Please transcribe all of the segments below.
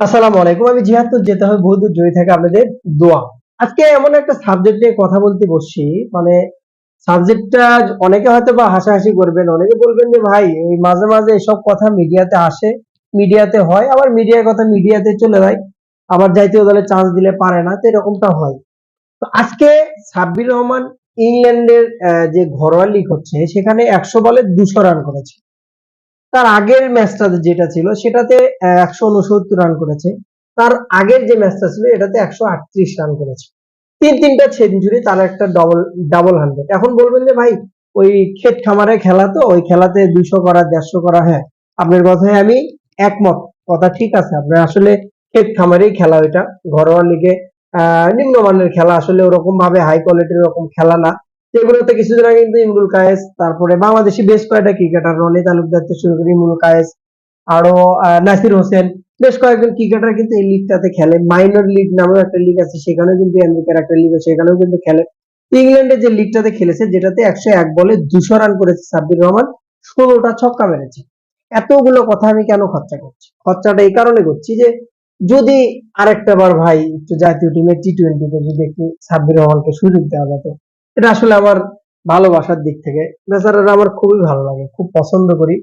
আসসালামু আলাইকুম। আমি জিহাদুর যেতে হবে, বহুদূর জয়ী থেকে আপনাদের দোয়া। আজকে এমন একটা সাবজেক্ট নিয়ে কথা বলতে বসছি। মানে সাবজেক্টটা অনেকে হয়তো বা হাসাহাসি করবেন, অনেকে বলবেন যে, ভাই ওই মাঝে মাঝে এসব কথা মিডিয়াতে আসে মিডিয়াতে হয়, আবার মিডিয়ার কথা মিডিয়াতে চলে যায়। আবার জাতীয় দলে চান্স দিলে পারে না। তো এরকমটা হয়। তো আজকে সাব্বির রহমান ইংল্যান্ডের যে ঘরোয়া লিগ হচ্ছে, সেখানে একশো বলে দুশো রান করেছে। তার আগের ম্যাচটাতে যেটা ছিল, সেটাতে একশো উনসত্তর রান করেছে। তার আগের যে ম্যাচটা ছিল, এটাতে একশো আটত্রিশ রান করেছে। তিন তিনটা সেঞ্চুরি তার একটা ডবল ডাবল হান্ড্রেড এখন বলবেন যে, ভাই, ওই ক্ষেত খামারে খেলা তো, ওই খেলাতে দুশো করা, দেড়শো করা হ্যাঁ আপনার কথায় আমি একমত। কথা ঠিক আছে, আপনার আসলে ক্ষেত খামারেই খেলা ওইটা। ঘরোয়া লিগে নিম্নমানের খেলা আসলে ওরকম ভাবে হাই কোয়ালিটির ওরকম খেলা না। সেগুলোতে কিছুদিন আগে কিন্তু ইমরুল কায়েস, তারপরে বাংলাদেশি বেশ কয়েকটা ক্রিকেটার, রনি তালুকদার থেকে শুরু করে ইমরুল কায়েস, আরও নাসির হোসেন, বেশ কয়েকজন ক্রিকেটার কিন্তু এই লিগটাতে খেলে। মাইনর লিগ নামেও একটা লিগ আছে, সেখানেও কিন্তু আমেরিকার একটা লিগ আছে, সেখানেও কিন্তু খেলে। ইংল্যান্ডের যে লিগটাতে খেলেছে, যেটাতে একশো এক বলে দুশো রান করেছে সাব্বির রহমান, ষোলোটা ছক্কা মেরেছে। এতগুলো কথা আমি কেন খরচা করছি? খরচাটা এই কারণে করছি যে, যদি আরেকটা বার ভাই একটু জাতীয় টিমের টি টোয়েন্টিতে যদি একটু সাব্বির রহমানকে সুযোগ দেওয়া যেত এটা আসলে আমার ভালোবাসার দিক থেকে। বেচারারা আমার খুবই ভালো লাগে, খুব পছন্দ করি।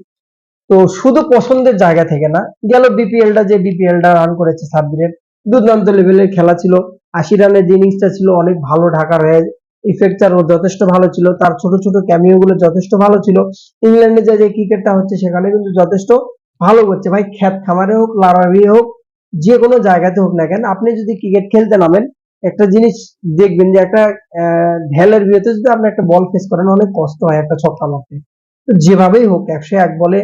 তো শুধু পছন্দের জায়গা থেকে না, গেল বিপিএলটা যে বিপিএলটা রান করেছে সাব্বিরের, দুর্দান্ত লেভেলের খেলা ছিল। আশি রানের যে ইনিংসটা ছিল, অনেক ভালো ঢাকার হয়ে ইফেক্টার যথেষ্ট ভালো ছিল, তার ছোট ছোট ক্যামিও গুলো যথেষ্ট ভালো ছিল। ইংল্যান্ডে যে যে ক্রিকেটটা হচ্ছে, সেখানে কিন্তু যথেষ্ট ভালো করছে। ভাই, খ্যাত খামারে হোক লারাবি হোক যে কোনো জায়গাতে হোক না কেন, আপনি যদি ক্রিকেট খেলতে নামেন একটা জিনিস দেখবেন যে একটা ঢেলের বিয়েতে যদি আপনি একটা বল ফেস করেন, অনেক কষ্ট হয় একটা ছক্কা মারতে। তো যেভাবেই হোক, একশো এক বলে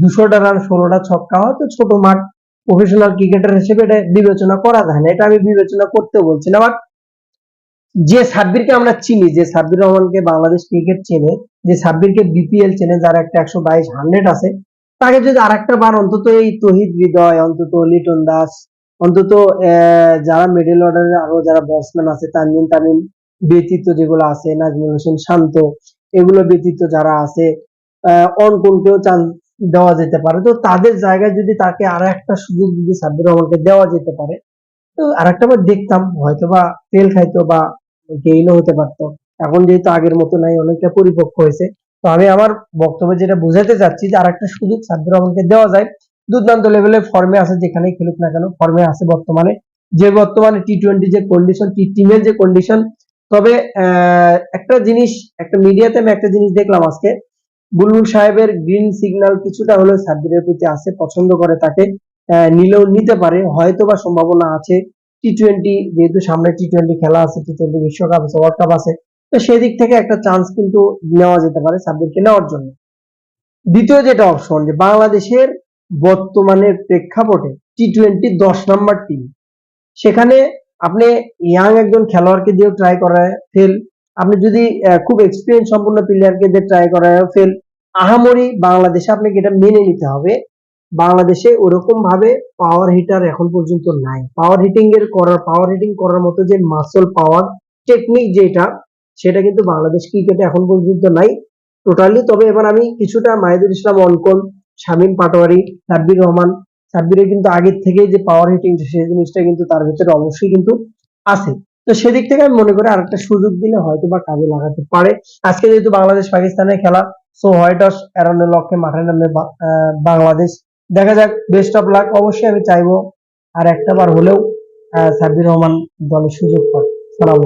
দুশোটা রান ষোলোটা ছক্কা হয়তো ছোট মাঠ প্রফেশনাল ক্রিকেটার হিসেবে এটা বিবেচনা করা যায় না। এটা আমি বিবেচনা করতে বলছি না বাট যে সাব্বিরকে আমরা চিনি, যে সাব্বির রহমানকে বাংলাদেশ ক্রিকেট চেনে, যে সাব্বিরকে বিপিএল চেনে, যার একটা একশো বাইশ হান্ড্রেড আছে, তাকে যদি আর একটা বার অন্তত এই তহিদ হৃদয়, অন্তত লিটন দাস অন্তত যারা মিডল অর্ডারের আরও যারা ব্যাটসম্যান আছে তানজিন তামিম ব্যতীত যেগুলো আছে নাজমুল হোসেন শান্ত এগুলো ব্যতীত যারা আছে আহ, অঙ্কনকেও চান্স দেওয়া যেতে পারে। তো তাদের জায়গায় যদি তাকে আর একটা সুযোগ যদি সাব্বির রহমানকে দেওয়া যেতে পারে তো আর একটা বার দেখতাম হয়তো বা তেল খাইতো বা গেইনও হতে পারতো। এখন যেহেতু আগের মতো নাই অনেকটা পরিপক্ক হয়েছে। তো আমি আমার বক্তব্যে যেটা বোঝাতে চাচ্ছি যে আর একটা সুযোগ সাব্বির রহমানকে দেওয়া যায় দুর্দান্ত লেভেলের ফর্মে আছে যেখানেই খেলুক না কেন ফর্মে আছে বর্তমানে। যে বর্তমানে টি টোয়েন্টি যে কন্ডিশন টি টিমের যে কন্ডিশন তবে একটা জিনিস, একটা মিডিয়াতে আমি একটা জিনিস দেখলাম আজকে। বুলবুল সাহেবের গ্রিন সিগন্যাল কিছুটা হলেও সাব্বিরের প্রতি আছে, পছন্দ করে তাকে নিলেও নিতে পারে হয়তো বা সম্ভাবনা আছে। টি টোয়েন্টি যেহেতু সামনে টি টোয়েন্টি খেলা আছে টি টোয়েন্টি বিশ্বকাপ আছে ওয়ার্ল্ড কাপ আছে, তো সেদিক থেকে একটা চান্স কিন্তু নেওয়া যেতে পারে সাব্বিরকে নেওয়ার জন্য। দ্বিতীয় যেটা অপশন যে বাংলাদেশের বর্তমানের প্রেক্ষাপটে টি টোয়েন্টি দশ নম্বর টিম সেখানে আপনি ইয়াং একজন খেলোয়াড়কে দিয়ে ট্রাই করায় ফেল। আপনি যদি খুব এক্সপিরিয়েন্স সম্পন্ন প্লেয়ারকে দিয়ে ট্রাই করায় ফেল, আহামরি বাংলাদেশে আপনাকে এটা মেনে নিতে হবে। বাংলাদেশে ওরকম ভাবে পাওয়ার হিটার এখন পর্যন্ত নাই। পাওয়ার হিটিং এর করার পাওয়ার হিটিং করার মতো যে মাসল পাওয়ার টেকনিক যেটা, সেটা কিন্তু বাংলাদেশ ক্রিকেটে এখন পর্যন্ত নাই। টোটালি তবে এবার আমি কিছুটা মাহিদুল ইসলাম অনকন শামীম পাটোয়ারি সাব্বির রহমান। সাব্বিরের কিন্তু আগের থেকেই যে পাওয়ার হিটিং সেই জিনিসটা কিন্তু তার ভিতরে অবশ্যই কিন্তু আছে। তো সেদিক থেকে আমি মনে করি আরেকটা সুযোগ দিলে হয়তো বা কাজে লাগাতে পারে। আজকে যেহেতু বাংলাদেশ পাকিস্তানের খেলা সো হোয়াইট হাউস এড়ানোর লক্ষ্যে মাঠে নামে বাংলাদেশ। দেখা যাক বেস্ট অফ লাক অবশ্যই আমি চাইব। আর একটা বার হলেও সাব্বির রহমান দলের সুযোগ পায় সালাম